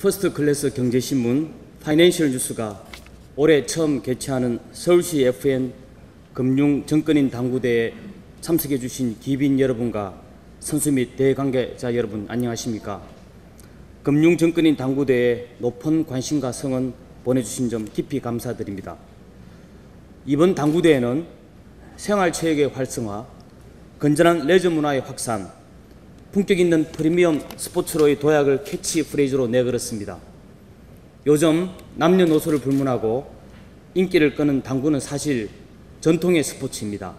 퍼스트 클래스 경제신문 파이낸셜 뉴스가 올해 처음 개최하는 서울시 FN 금융 정권인 당구대에 참석해 주신 기빈 여러분과 선수 및 대관계자 여러분 안녕하십니까? 금융 정권인 당구대에 높은 관심과 성원 보내주신 점 깊이 감사드립니다. 이번 당구대회는 생활체육의 활성화, 건전한 레저 문화의 확산, 품격 있는 프리미엄 스포츠로의 도약을 캐치프레이즈로 내걸었습니다. 요즘 남녀노소를 불문하고 인기를 끄는 당구는 사실 전통의 스포츠입니다.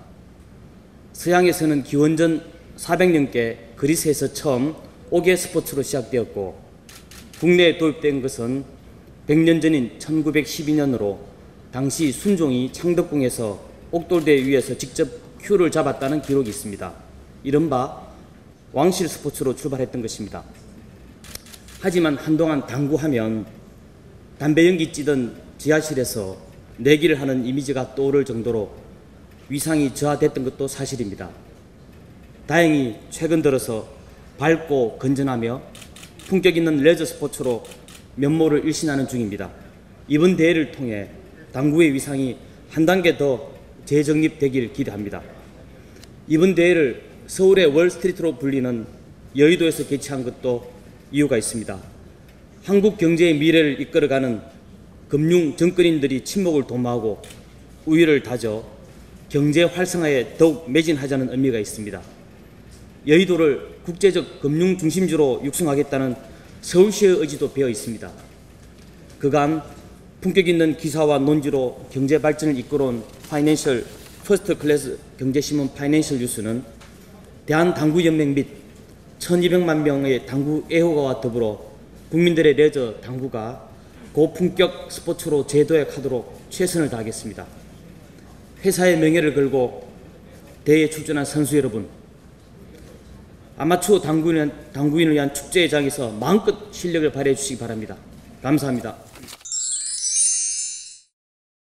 서양에서는 기원전 400년께 그리스에서 처음 옥의 스포츠로 시작되었고 국내에 도입된 것은 100년 전인 1912년으로 당시 순종이 창덕궁에서 옥돌대 위에서 직접 큐를 잡았다는 기록이 있습니다. 이른바 왕실 스포츠로 출발했던 것입니다. 하지만 한동안 당구하면 담배 연기 찌던 지하실에서 내기를 하는 이미지가 떠오를 정도로 위상이 저하됐던 것도 사실입니다. 다행히 최근 들어서 밝고 건전하며 품격 있는 레저 스포츠로 면모를 일신하는 중입니다. 이번 대회를 통해 당구의 위상이 한 단계 더 재정립되길 기대합니다. 이번 대회를 서울의 월스트리트로 불리는 여의도에서 개최한 것도 이유가 있습니다. 한국 경제의 미래를 이끌어가는 금융 정권인들이 침묵을 도모하고 우위를 다져 경제 활성화에 더욱 매진하자는 의미가 있습니다. 여의도를 국제적 금융 중심지로 육성하겠다는 서울시의 의지도 배어 있습니다. 그간 품격 있는 기사와 논지로 경제 발전을 이끌어온 파이낸셜 퍼스트 클래스 경제신문 파이낸셜 뉴스는 대한당구연맹 및 1200만 명의 당구 애호가와 더불어 국민들의 레저 당구가 고품격 스포츠로 재도약하도록 최선을 다하겠습니다. 회사의 명예를 걸고 대회에 출전한 선수 여러분, 아마추어 당구인, 당구인을 위한 축제의 장에서 마음껏 실력을 발휘해 주시기 바랍니다. 감사합니다.